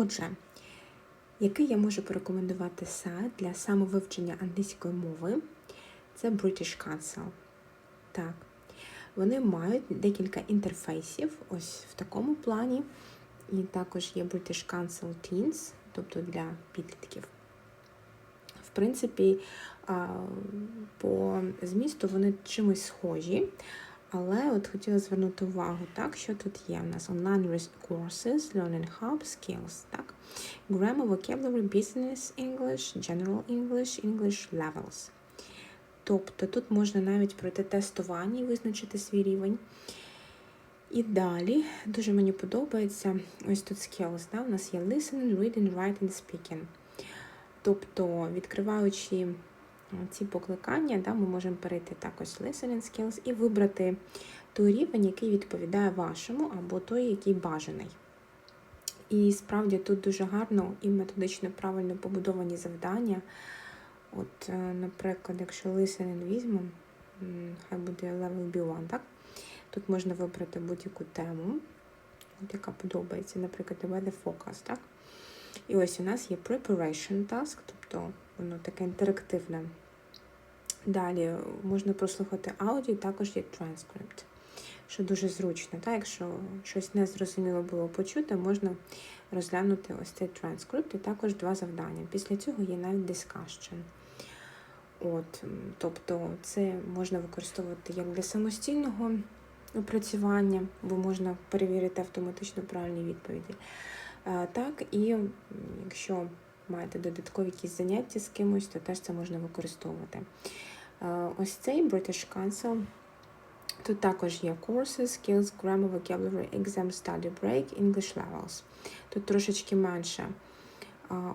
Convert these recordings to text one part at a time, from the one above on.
Отже, який я можу порекомендувати сайт для самовивчення англійської мови? Це British Council. Так. Вони мають декілька інтерфейсів, ось в такому плані. І також є British Council Teens, тобто для підлітків. В принципі, по змісту вони чимось схожі. Але от хотіла звернути увагу, так, що тут є у нас online courses, learning hub, skills, так, grammar, vocabulary, business English, general English, English levels. Тобто тут можна навіть пройти тестування і визначити свій рівень. І далі дуже мені подобається ось тут skills. Да? У нас є listening, reading, writing, speaking. Тобто, відкриваючи ці покликання, да, ми можемо перейти також listening skills і вибрати той рівень, який відповідає вашому, або той, який бажаний. І справді тут дуже гарно і методично правильно побудовані завдання. От, е, Наприклад, якщо listening візьмемо, хай буде level B1, так? Тут можна вибрати будь-яку тему, от яка подобається, наприклад, weather forecast, так? І ось у нас є preparation task, тобто воно таке інтерактивне. Далі можна прослухати аудіо, також є transcript, що дуже зручно. Так? Якщо щось незрозуміло було почути, можна розглянути ось цей транскрипт і також два завдання. Після цього є навіть discussion. От, Тобто це можна використовувати як для самостійного опрацювання, бо можна перевірити автоматично правильні відповіді. Так, і якщо маєте додаткові якісь заняття з кимось, то теж це можна використовувати. Ось цей British Council. Тут також є courses, skills, grammar, vocabulary, exam, study break, English levels. Тут трошечки менше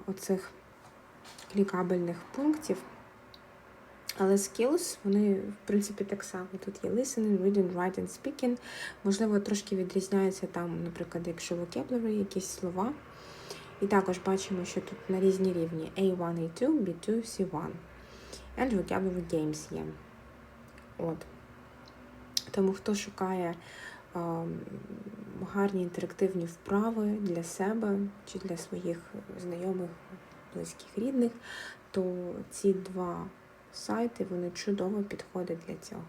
оцих клікабельних пунктів. Але skills, вони, в принципі, так само. Тут є listening, reading, writing, speaking. Можливо, трошки відрізняються там, наприклад, якщо vocabulary, якісь слова. І також бачимо, що тут на різні рівні A1, A2, B2, C1. And vocabulary games є. От. Тому хто шукає а, гарні інтерактивні вправи для себе чи для своїх знайомих, близьких рідних, то ці два сайти вони чудово підходять для цього.